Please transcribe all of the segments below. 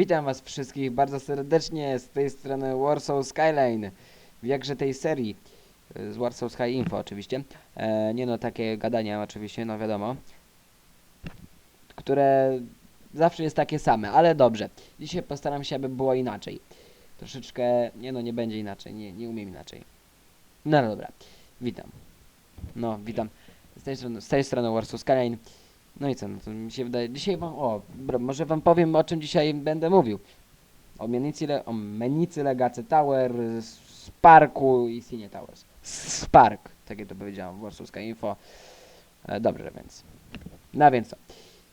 Witam was wszystkich bardzo serdecznie z tej strony Warsaw Skyline. W jakże tej serii e, z Warsaw Sky Info oczywiście. E, nie no, takie gadania oczywiście, no wiadomo. Które zawsze jest takie same, ale dobrze. Dzisiaj postaram się, aby było inaczej. Troszeczkę, nie no, nie będzie inaczej, nie, nie umiem inaczej. No dobra, witam. No, witam. Z tej strony, z tej strony Warsaw Skyline. No i co, no to mi się wydaje, dzisiaj wam, o, dobra, może wam powiem o czym dzisiaj będę mówił. O Menicy, Le, o Menicy Legacy Tower, Sparku i Sinie Towers. Spark, tak jak to powiedziałem, Warszawska Info. E, dobrze, więc. No więc co?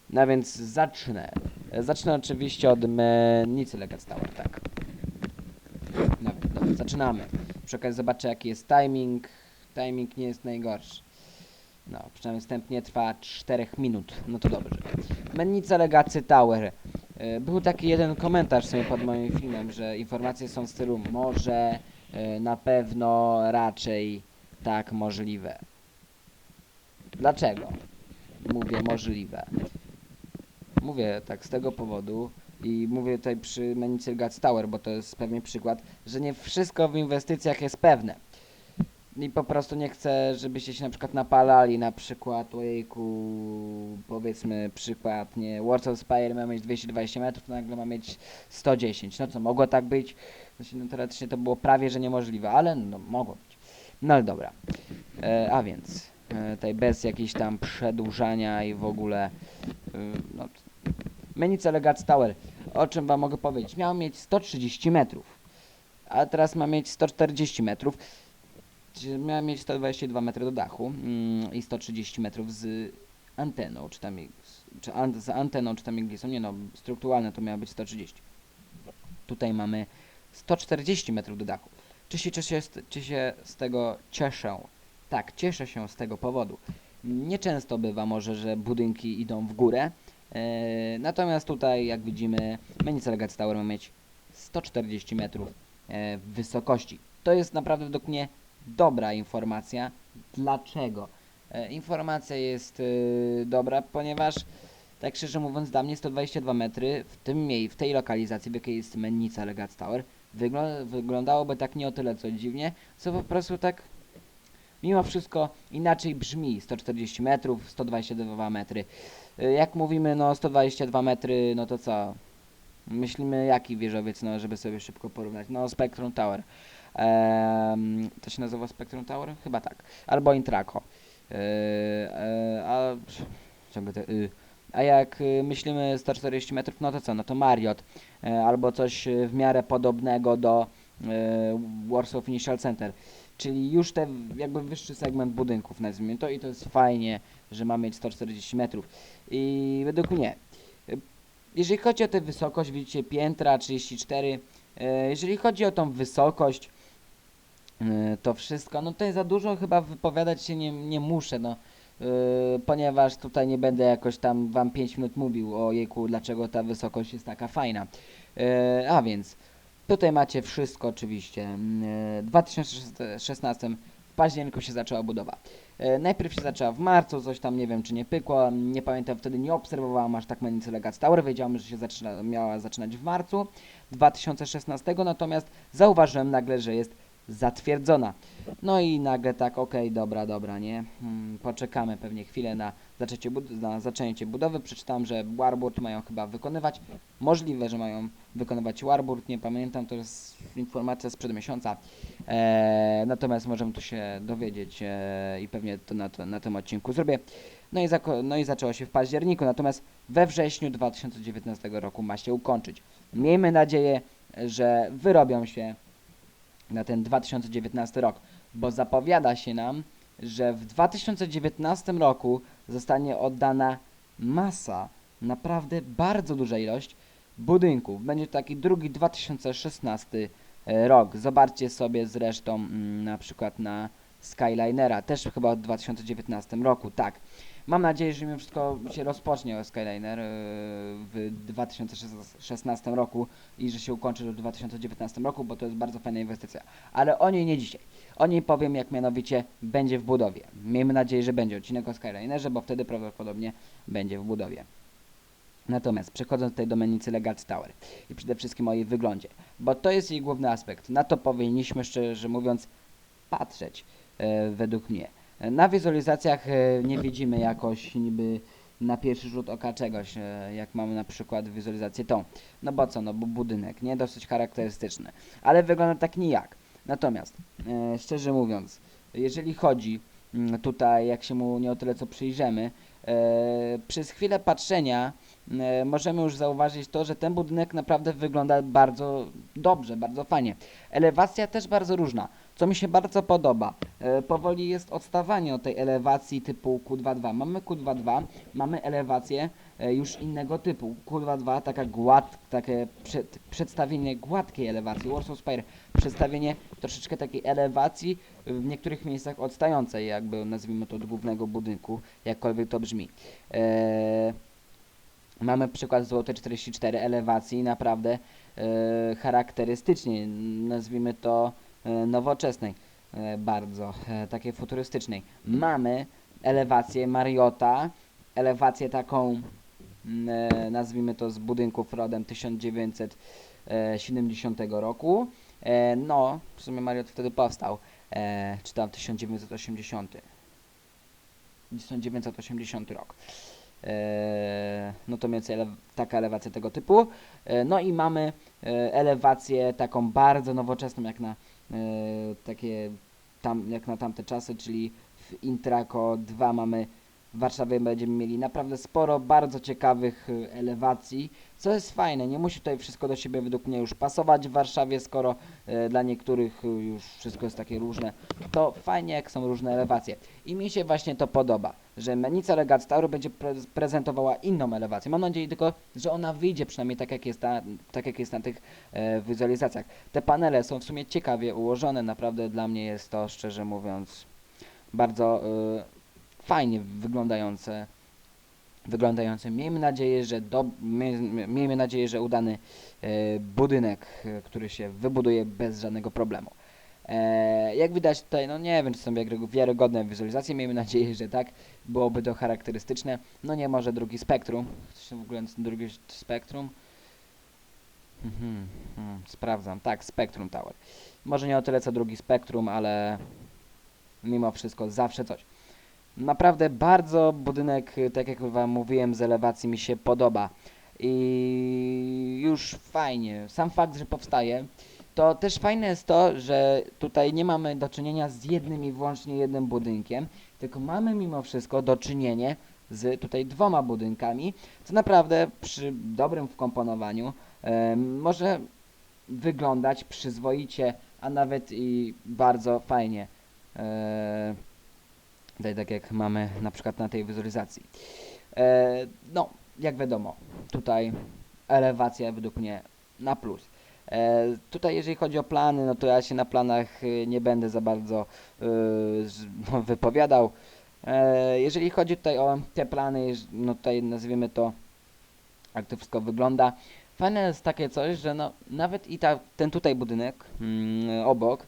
No więc zacznę. E, Zacznę oczywiście od Menicy Legacy Tower, tak. No dobra, zaczynamy. Przy okazji zobaczę jaki jest timing. Timing nie jest najgorszy. No, przynajmniej wstępnie trwa 4 minut. No to dobrze. Mennica Legacy Tower. E, Był taki jeden komentarz sobie pod moim filmem, że informacje są w stylu może, e, na pewno, raczej, tak, możliwe. Dlaczego? Mówię możliwe. Mówię tak z tego powodu i mówię tutaj przy Menicy Legacy Tower, bo to jest pewnie przykład, że nie wszystko w inwestycjach jest pewne. I po prostu nie chcę, żebyście się na przykład napalali, na przykład, ojejku, powiedzmy przykład, nie, Warsaw Spire ma mieć 220 metrów, to nagle ma mieć 110. No co, mogło tak być? Znaczy, no teoretycznie to było prawie, że niemożliwe, ale no, mogło być. No ale dobra. E, a więc, e, tutaj bez jakiejś tam przedłużania i w ogóle, e, no, Menice Legacy Tower, o czym wam mogę powiedzieć? Miał mieć 130 metrów, a teraz ma mieć 140 metrów. Miała mieć 122 metry do dachu mm, i 130 metrów z anteną, czy tam, czy an, z anteną, czy tam iglisą. Nie no, strukturalne to miało być 130. Tutaj mamy 140 metrów do dachu. Czy się, czy, się, czy się z tego cieszę? Tak, cieszę się z tego powodu. Nieczęsto bywa może, że budynki idą w górę, e, natomiast tutaj, jak widzimy, Menica Tower ma mieć 140 metrów e, wysokości. To jest naprawdę według mnie dobra informacja. Dlaczego? E, informacja jest y, dobra, ponieważ tak szczerze mówiąc dla mnie 122 metry w tym mniej, w tej lokalizacji, w jakiej jest Mennica Legacy Tower, wyglą wyglądałoby tak nie o tyle co dziwnie, co po prostu tak mimo wszystko inaczej brzmi 140 metrów, 122 metry. Y, Jak mówimy no 122 metry, no to co? Myślimy jaki wieżowiec, no żeby sobie szybko porównać. No Spectrum Tower. Ehm, to się nazywa Spectrum Tower? Chyba tak. Albo Intraco. Eee, e, a, ciągle te, y. a jak y, myślimy 140 metrów, no to co? No to Marriott. E, albo coś y, w miarę podobnego do e, Warsaw Financial Center. Czyli już te jakby wyższy segment budynków, nazwijmy to. I to jest fajnie, że ma mieć 140 metrów. I według mnie, jeżeli chodzi o tę wysokość, widzicie piętra 34. e, Jeżeli chodzi o tą wysokość, e, to wszystko, no tutaj za dużo chyba wypowiadać się nie, nie muszę, no. e, Ponieważ tutaj nie będę jakoś tam wam 5 minut mówił o jejku, dlaczego ta wysokość jest taka fajna. E, A więc, tutaj macie wszystko oczywiście. E, W 2016 w październiku się zaczęła budowa. E, Najpierw się zaczęła w marcu, coś tam nie wiem czy nie pykło, nie pamiętam, wtedy nie obserwowałam aż tak Menicy Legacy Tower, wiedziałam, że się zaczyna, miała zaczynać w marcu 2016, natomiast zauważyłem nagle, że jest zatwierdzona. No i nagle tak, okej, dobra, dobra, nie? Hmm, poczekamy pewnie chwilę na zaczęcie, bud- na zaczęcie budowy. Przeczytałem, że Warburg mają chyba wykonywać. Możliwe, że mają wykonywać Warburg, nie pamiętam, to jest informacja sprzed miesiąca. E, natomiast możemy tu się dowiedzieć e, i pewnie to na, to na tym odcinku zrobię. No i, no i zaczęło się w październiku, natomiast we wrześniu 2019 roku ma się ukończyć. Miejmy nadzieję, że wyrobią się na ten 2019 rok, bo zapowiada się nam, że w 2019 roku zostanie oddana masa, naprawdę bardzo duża ilość budynków. Będzie to taki drugi 2016 e, rok. Zobaczcie sobie zresztą mm, na przykład na Skylinera, też chyba od 2019 roku, tak. Mam nadzieję, że mimo wszystko się rozpocznie Skyliner e, w 2016 roku i że się ukończy w 2019 roku, bo to jest bardzo fajna inwestycja. Ale o niej nie dzisiaj. O niej powiem, jak mianowicie będzie w budowie. Miejmy nadzieję, że będzie odcinek o Skylinerze, bo wtedy prawdopodobnie będzie w budowie. Natomiast przechodząc do mennicy Legacy Tower i przede wszystkim o jej wyglądzie, bo to jest jej główny aspekt. Na to powinniśmy szczerze mówiąc patrzeć e, według mnie. Na wizualizacjach e, nie widzimy jakoś niby na pierwszy rzut oka czegoś, e, jak mamy na przykład wizualizację tą. No bo co, no bo budynek, nie? Dosyć charakterystyczny. Ale wygląda tak nijak. Natomiast, e, szczerze mówiąc, jeżeli chodzi mm, tutaj, jak się mu nie o tyle co przyjrzymy, przez chwilę patrzenia możemy już zauważyć to, że ten budynek naprawdę wygląda bardzo dobrze, bardzo fajnie. Elewacja też bardzo różna, co mi się bardzo podoba. E, powoli jest odstawanie od tej elewacji typu Q22. Mamy Q22, mamy elewację e, już innego typu. Q22 taka gład, takie przed, przedstawienie gładkiej elewacji. Warsaw Spire przedstawienie troszeczkę takiej elewacji w niektórych miejscach odstającej, jakby nazwijmy to od głównego budynku, jakkolwiek to brzmi. E, mamy przykład Złote 44 elewacji, naprawdę e, charakterystycznie, nazwijmy to nowoczesnej, e, bardzo e, takiej futurystycznej. Mamy elewację Mariota, elewację taką, mm, e, nazwijmy to z budynków rodem 1970 roku. E, no, w sumie Mariot wtedy powstał, e, czy tam 1980. 1980 rok. E, no to mniej więcej taka elewacja tego typu. E, no i mamy e, elewację taką bardzo nowoczesną, jak na e, takie tam, jak na tamte czasy, czyli w Intraco 2 mamy w Warszawie będziemy mieli naprawdę sporo bardzo ciekawych e, elewacji, co jest fajne. Nie musi tutaj wszystko do siebie według mnie już pasować w Warszawie, skoro e, dla niektórych e, już wszystko jest takie różne. To fajnie, jak są różne elewacje. I mi się właśnie to podoba, że Menica Tower będzie pre prezentowała inną elewację. Mam nadzieję tylko, że ona wyjdzie przynajmniej tak jak jest na, tak jak jest na tych e, wizualizacjach. Te panele są w sumie ciekawie ułożone, naprawdę dla mnie jest to, szczerze mówiąc, bardzo e, fajnie wyglądające. Wyglądające. Miejmy nadzieję, że do, mie, miejmy nadzieję, że udany e, budynek, e, który się wybuduje bez żadnego problemu. E, jak widać tutaj, no nie wiem, czy są wiary- wiarygodne wizualizacje, miejmy nadzieję, że tak, byłoby to charakterystyczne. No nie może drugi spektrum, w ogóle drugie spektrum? Mhm, mhm, sprawdzam, tak, Spectrum Tower. Może nie o tyle co drugi spektrum, ale mimo wszystko zawsze coś. Naprawdę bardzo budynek, tak jak wam mówiłem, z elewacji mi się podoba. I już fajnie. Sam fakt, że powstaje, to też fajne jest to, że tutaj nie mamy do czynienia z jednym i wyłącznie jednym budynkiem, tylko mamy mimo wszystko do czynienia z tutaj dwoma budynkami, co naprawdę przy dobrym wkomponowaniu e, może wyglądać przyzwoicie, a nawet i bardzo fajnie. E, tutaj tak jak mamy na przykład na tej wizualizacji. E, no, jak wiadomo, tutaj elewacja według mnie na plus. E, tutaj jeżeli chodzi o plany, no to ja się na planach y, nie będę za bardzo z- no, wypowiadał. E, jeżeli chodzi tutaj o te plany, no tutaj nazwijmy to, jak to wszystko wygląda. Fajne jest takie coś, że no nawet i ta, ten tutaj budynek mm, obok,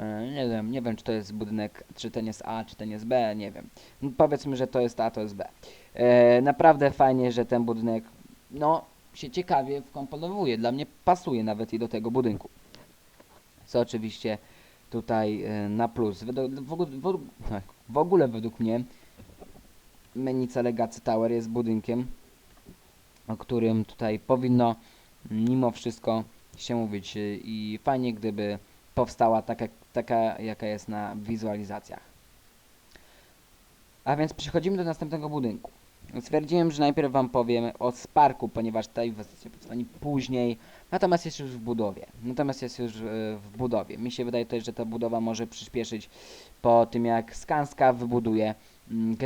e, nie wiem, nie wiem czy to jest budynek, czy ten jest A, czy ten jest B, nie wiem. No, powiedzmy, że to jest A, to jest B. E, naprawdę fajnie, że ten budynek, no, się ciekawie wkomponowuje. Dla mnie pasuje nawet i do tego budynku. Co oczywiście tutaj e, na plus. W, ogóle- według mnie Menica Legacy Tower jest budynkiem, o którym tutaj powinno mimo wszystko się mówić y, i fajnie gdyby powstała taka, taka jaka jest na wizualizacjach. A więc przechodzimy do następnego budynku. Stwierdziłem, że najpierw Wam powiem o Sparku, ponieważ ta inwestycja powstanie później, natomiast jest już w budowie. Natomiast jest już e, w budowie. Mi się wydaje też, że ta budowa może przyspieszyć po tym, jak Skanska wybuduje mm,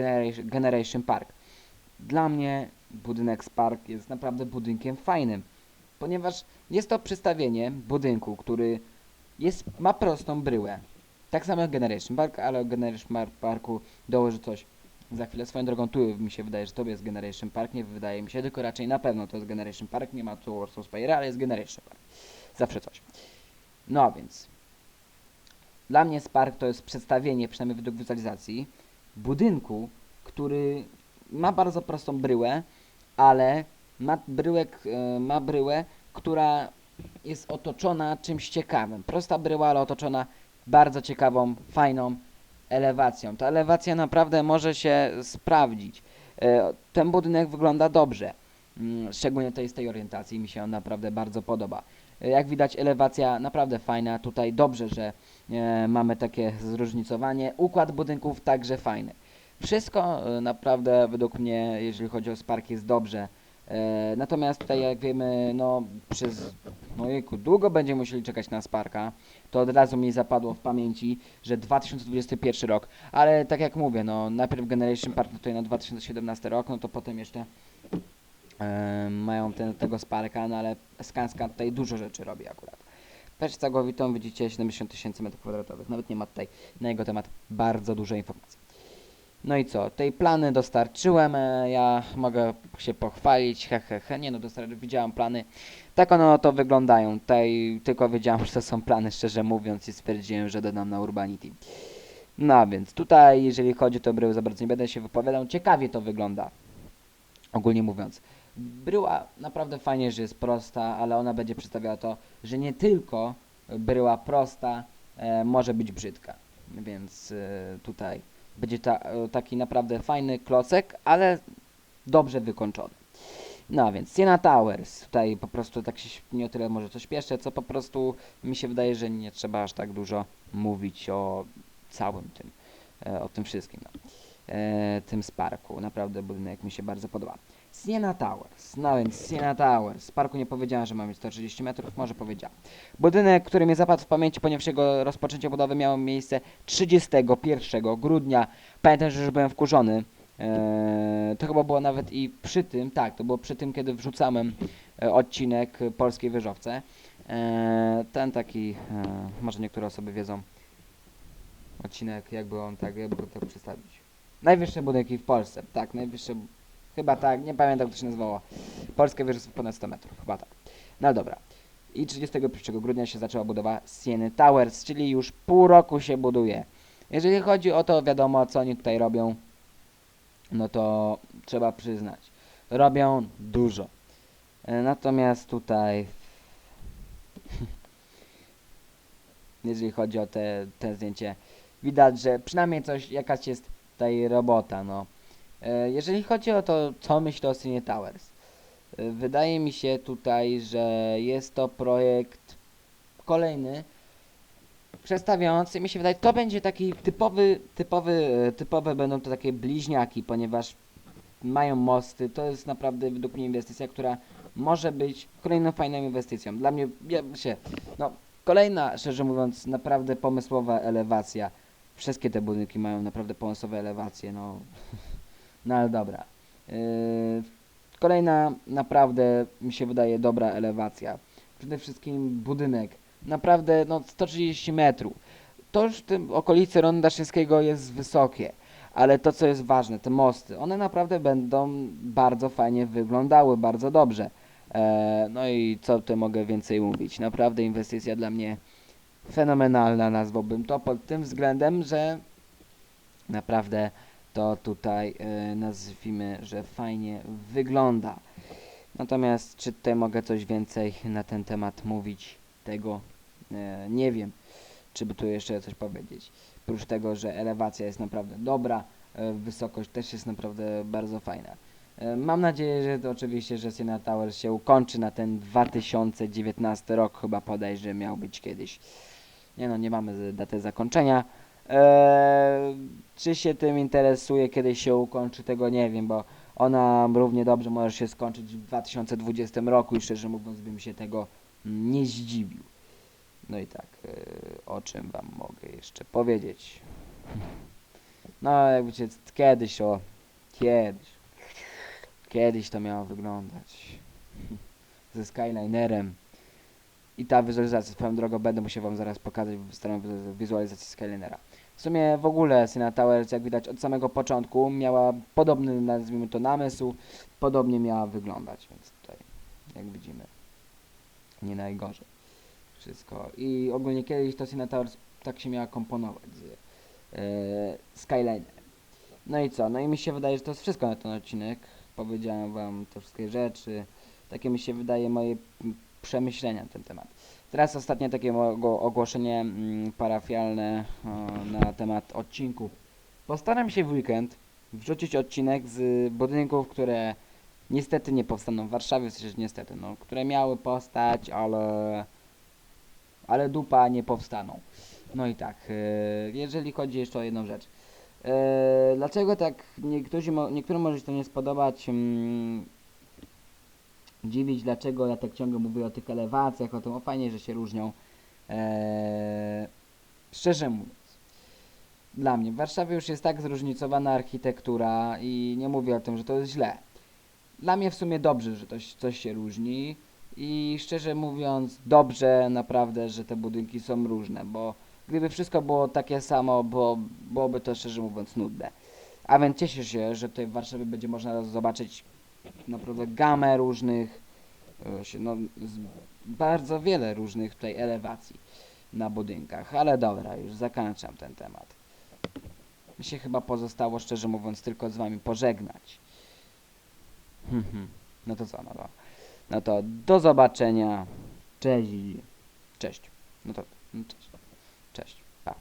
Generation, Park. Dla mnie budynek Spark jest naprawdę budynkiem fajnym, ponieważ jest to przedstawienie budynku, który jest, ma prostą bryłę. Tak samo jak Generation Park, ale o Generation Parku dołoży coś za chwilę. Swoją drogą tu mi się wydaje, że to jest Generation Park, nie wydaje mi się, tylko raczej na pewno to jest Generation Park, nie ma tu Warsaw Spire, ale jest Generation Park. Zawsze coś. No a więc, dla mnie Spark to jest przedstawienie, przynajmniej według wizualizacji, budynku, który ma bardzo prostą bryłę, ale ma bryłę, e, ma bryłę, która jest otoczona czymś ciekawym. Prosta bryła, ale otoczona bardzo ciekawą, fajną elewacją. Ta elewacja naprawdę może się sprawdzić. E, Ten budynek wygląda dobrze. Mm, Szczególnie tej z tej orientacji mi się on naprawdę bardzo podoba. E, Jak widać elewacja naprawdę fajna. Tutaj dobrze, że e, mamy takie zróżnicowanie. Układ budynków także fajny. Wszystko naprawdę według mnie, jeżeli chodzi o Spark jest dobrze. E, Natomiast tutaj jak wiemy, no przez no jejku, długo będziemy musieli czekać na Sparka. To od razu mi zapadło w pamięci, że 2021 rok. Ale tak jak mówię, no najpierw Generation Park tutaj na 2017 rok, no to potem jeszcze e, mają ten, tego Sparka, no ale Skanska tutaj dużo rzeczy robi akurat. Też całkowitą widzicie 70 tysięcy metrów kwadratowych. Nawet nie ma tutaj na jego temat bardzo dużo informacji. No i co? Tej plany dostarczyłem. e, Ja mogę się pochwalić. He, he, he. Nie no, dostar- widziałem plany. Tak one to wyglądają. Tutaj tylko wiedziałem, że to są plany, szczerze mówiąc, i stwierdziłem, że dodam na Urbanity. No a więc tutaj, jeżeli chodzi o to bryły, za bardzo nie będę się wypowiadał. Ciekawie to wygląda. Ogólnie mówiąc. Bryła naprawdę fajnie, że jest prosta, ale ona będzie przedstawiała to, że nie tylko bryła prosta e, może być brzydka. Więc e, tutaj będzie ta, e, taki naprawdę fajny klocek, ale dobrze wykończony. No a więc Siena Towers. Tutaj po prostu tak się nie o tyle może coś śpieszę, co po prostu mi się wydaje, że nie trzeba aż tak dużo mówić o całym tym, e, o tym wszystkim. No. E, tym Sparku. Naprawdę budynek mi się bardzo podoba. Siena Towers. No więc Siena Towers. Parku nie powiedziałem, że ma mieć 130 metrów, może powiedziałem. Budynek, który mnie zapadł w pamięci, ponieważ jego rozpoczęcie budowy miało miejsce 31 grudnia. Pamiętam, że już byłem wkurzony. Eee, to chyba było nawet i przy tym, tak, to było przy tym, kiedy wrzucałem e, odcinek Polskiej Wieżowce. Eee, ten taki, e, może niektóre osoby wiedzą, odcinek, jakby on tak, jakby tak przedstawić. Najwyższe budynki w Polsce, tak, najwyższe, chyba tak, nie pamiętam jak to się nazywało. Polskie wieżowce ponad 100 metrów, chyba tak. No dobra. I 31 grudnia się zaczęła budowa Sieny Towers, czyli już pół roku się buduje. Jeżeli chodzi o to, wiadomo co oni tutaj robią, no to trzeba przyznać, robią dużo. E, Natomiast tutaj, jeżeli chodzi o te, te zdjęcie, widać, że przynajmniej coś, jakaś jest tutaj robota, no. E, Jeżeli chodzi o to, co myślę o Cine Towers, e, wydaje mi się tutaj, że jest to projekt kolejny, przedstawiający, mi się wydaje, to będzie taki typowy, typowy, e, typowe będą to takie bliźniaki, ponieważ mają mosty, to jest naprawdę według mnie inwestycja, która może być kolejną fajną inwestycją. Dla mnie, ja się, no, kolejna, szczerze mówiąc, naprawdę pomysłowa elewacja. Wszystkie te budynki mają naprawdę pomysłowe elewacje, no, no ale dobra. Yy, kolejna naprawdę, mi się wydaje, dobra elewacja. Przede wszystkim budynek, naprawdę, no, 130 metrów. To już w tym okolicy Ronda Daszyńskiego jest wysokie. Ale to, co jest ważne, te mosty, one naprawdę będą bardzo fajnie wyglądały, bardzo dobrze. E, no i co tu mogę więcej mówić? Naprawdę inwestycja dla mnie fenomenalna, nazwałbym to pod tym względem, że naprawdę to tutaj e, nazwijmy, że fajnie wygląda. Natomiast czy tutaj mogę coś więcej na ten temat mówić? Tego e, nie wiem, czy by tu jeszcze coś powiedzieć. Oprócz tego, że elewacja jest naprawdę dobra, e, wysokość też jest naprawdę bardzo fajna. Mam nadzieję, że to oczywiście, że Siena Tower się ukończy na ten 2019 rok, chyba podejrzę miał być kiedyś. Nie no, nie mamy daty zakończenia. Eee, czy się tym interesuje, kiedy się ukończy, tego nie wiem, bo ona równie dobrze może się skończyć w 2020 roku i szczerze mówiąc bym się tego nie zdziwił. No i tak, e, o czym wam mogę jeszcze powiedzieć? No, jak wiecie, c- kiedyś o, kiedyś, kiedyś to miało wyglądać ze Skylinerem. I ta wizualizacja, swoją drogą, będę musiał wam zaraz pokazać starą wizu- wizualizację Skylinera. W sumie w ogóle Siena Towers, jak widać od samego początku, miała podobny, nazwijmy to, namysł, podobnie miała wyglądać, więc tutaj, jak widzimy, nie najgorzej wszystko. I ogólnie kiedyś to Siena Towers tak się miała komponować z e, Skylinerem. No i co? No i mi się wydaje, że to jest wszystko na ten odcinek. powiedziałem wam te wszystkie rzeczy. Takie mi się wydaje moje przemyślenia na ten temat. Teraz ostatnie takie ogłoszenie mm, parafialne na temat odcinków. Postaram się w weekend wrzucić odcinek z budynków, które niestety nie powstaną w Warszawie, w niestety, no, które miały postać, ale ale dupa nie powstaną. No i tak, e, jeżeli chodzi jeszcze o jedną rzecz. E, dlaczego tak niektórzy, niektórym może się to nie spodobać, mm, dziwić, dlaczego ja tak ciągle mówię o tych elewacjach, o tym, o fajnie, że się różnią. E, szczerze mówiąc, dla mnie w Warszawie już jest tak zróżnicowana architektura i nie mówię o tym, że to jest źle. Dla mnie w sumie dobrze, że to, coś się różni i szczerze mówiąc dobrze naprawdę, że te budynki są różne, bo gdyby wszystko było takie samo, bo, byłoby to szczerze mówiąc nudne. A więc cieszę się, że tutaj w Warszawie będzie można zobaczyć naprawdę gamę różnych, e, no, bardzo wiele różnych tutaj elewacji na budynkach, ale dobra, już zakończam ten temat. Mi się chyba pozostało, szczerze mówiąc, tylko z wami pożegnać. Hmm, hmm. No to co, no to, no to do zobaczenia. Cześć. Cześć. No to, no cześć. Cześć. Pa.